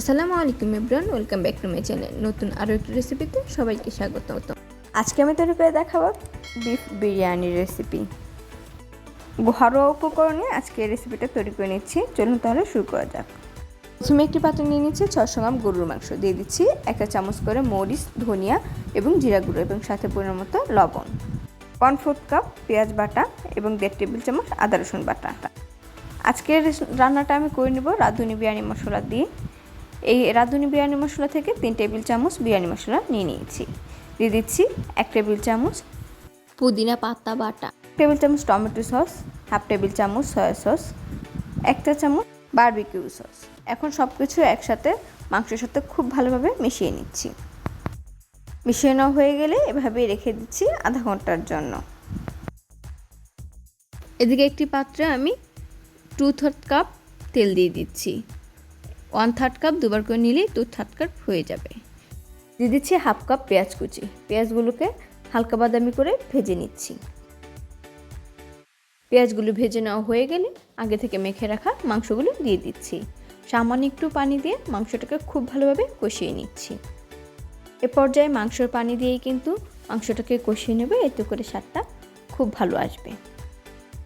আসসালামু আলাইকুম Ibran welcome back to my channel. নতুন আরও একটি রেসিপিতে সবাইকে স্বাগত আজকে আমি তৈরি করে দেখাবো বিফ বিরিয়ানির রেসিপি ঘরোয়া উপকরণে আজকে রেসিপিটা তৈরি করে নিচ্ছি। চলুন তাহলে শুরু করা যাক। প্রথমে একটি পাত্র নিয়ে নিচ্ছি ছশো গ্রাম গরুর মাংস। দিয়ে দিচ্ছি একটা চামচ করে মরিচ, ধনিয়া এবং জিরা গুঁড়ো এবং সাথে পরিমাণ মতো লবণ। ওয়ান ফোর্থ কাপ পেঁয়াজ বাটা এবং দেড় টেবিল চামচ আদা রসুন বাটা। আজকের রান্নাটা আমি করে নেব রাঁধুনি বিরিয়ানি মশলা দিয়ে। এই রাঁধুনি বিরিয়ানি মশলা থেকে তিন টেবিল চামচ বিরিয়ানি মশলা নিয়ে নিয়েছি। দিয়ে দিচ্ছি এক টেবিল চামচ পুদিনা পাতা বাটা। টেবিল চামচ টমেটো সস হাফ টেবিল চামচ সয়া সস একটা চামচ বারবিকিউ সস। এখন সব কিছু একসাথে মাংসের সাথে খুব ভালোভাবে মিশিয়ে নিচ্ছি। মিশিয়ে নেওয়া হয়ে গেলে এভাবে রেখে দিচ্ছি আধা ঘণ্টার জন্য। এদিকে একটি পাত্রে আমি টু থার্ড কাপ তেল দিয়ে দিচ্ছি। ওয়ান থার্ড কাপ দুবার করে নিলেই টু থার্ড কাপ হয়ে যাবে। দিয়ে দিচ্ছি হাফ কাপ পেঁয়াজ কুচি। পেঁয়াজগুলোকে হালকা বাদামি করে ভেজে নিচ্ছি। পেঁয়াজগুলো ভেজে নেওয়া হয়ে গেলে আগে থেকে মেখে রাখা মাংসগুলো দিয়ে দিচ্ছি। সামান্য একটু পানি দিয়ে মাংসটাকে খুব ভালোভাবে কষিয়ে নিচ্ছি। এ পর্যায়ে মাংসর পানি দিয়েই কিন্তু মাংসটাকে কষিয়ে নেবে, এতে করে স্বাদটা খুব ভালো আসবে।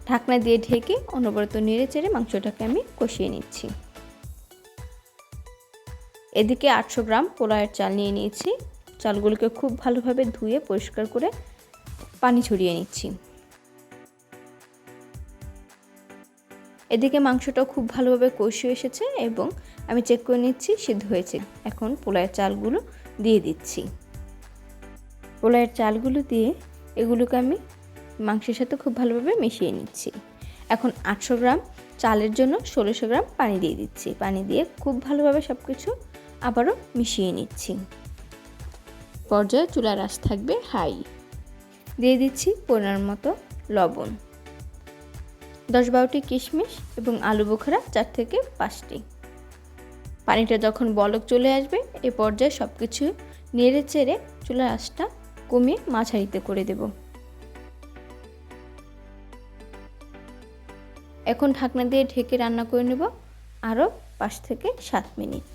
ঢাকনা দিয়ে ঢেকে অনবরত নেড়ে চেড়ে মাংসটাকে আমি কষিয়ে নিচ্ছি। এদিকে আটশো গ্রাম পোলাওয়ের চাল নিয়ে নিয়েছি। চালগুলোকে খুব ভালোভাবে ধুয়ে পরিষ্কার করে পানি ছড়িয়ে নিচ্ছি। এদিকে মাংসটাও খুব ভালোভাবে কষে এসেছে এবং আমি চেক করে নিচ্ছি, সিদ্ধ হয়েছে। এখন পোলায়ের চালগুলো দিয়ে দিচ্ছি। পোলায়ের চালগুলো দিয়ে এগুলোকে আমি মাংসের সাথে খুব ভালোভাবে মিশিয়ে নিচ্ছি। এখন আটশো গ্রাম চালের জন্য ষোলোশো গ্রাম পানি দিয়ে দিচ্ছি। পানি দিয়ে খুব ভালোভাবে সব কিছু আবারও মিশিয়ে নিচ্ছি। পর্যায়ে চুলার আঁচ থাকবে হাই। দিয়ে দিচ্ছি পোনার মতো লবণ। দশ বারোটি কিশমিশ এবং আলু বোখারা চার থেকে পাঁচটি। পানিটা যখন বলক চলে আসবে, এ পর্যায়ে সব কিছু নেড়ে চেড়ে চুলার আঁচটা কমিয়ে মাঝারিতে করে দেব। এখন ঢাকনা দিয়ে ঢেকে রান্না করে নেব আরও পাঁচ থেকে সাত মিনিট।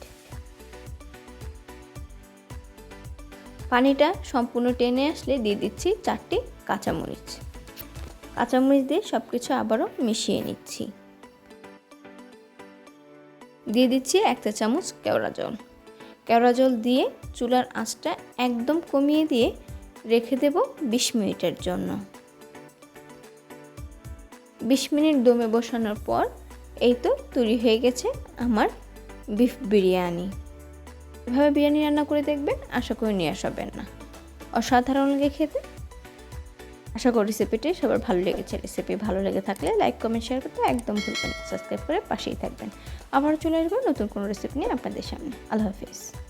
পানিটা সম্পূর্ণ টেনে আসলে দিয়ে দিচ্ছি চারটি কাঁচামরিচ। কাঁচামরিচ দিয়ে সব কিছু আবারও মিশিয়ে নিচ্ছি। দিয়ে দিচ্ছি একটা চামচ কেওড়া জল। কেওড়া জল দিয়ে চুলার আঁচটা একদম কমিয়ে দিয়ে রেখে দেব বিশ মিনিটের জন্য। বিশ মিনিট দমে বসানোর পর এই তো তৈরি হয়ে গেছে আমার বিফ বিরিয়ানি। এভাবে বিরিয়ানি রান্না করে দেখবেন, আশা করি নিয়ে আসবেন না। অসাধারণ লাগে খেতে। আশা করি রেসিপিটি সবার ভালো লেগেছে। রেসিপি ভালো লেগে থাকলে লাইক কমেন্ট শেয়ার করতে একদম ভুলবেন সাবস্ক্রাইব করে পাশেই থাকবেন। আবার চলে আসব নতুন কোনো রেসিপি নিয়ে আপনাদের সামনে। আল্লাহ হাফিজ।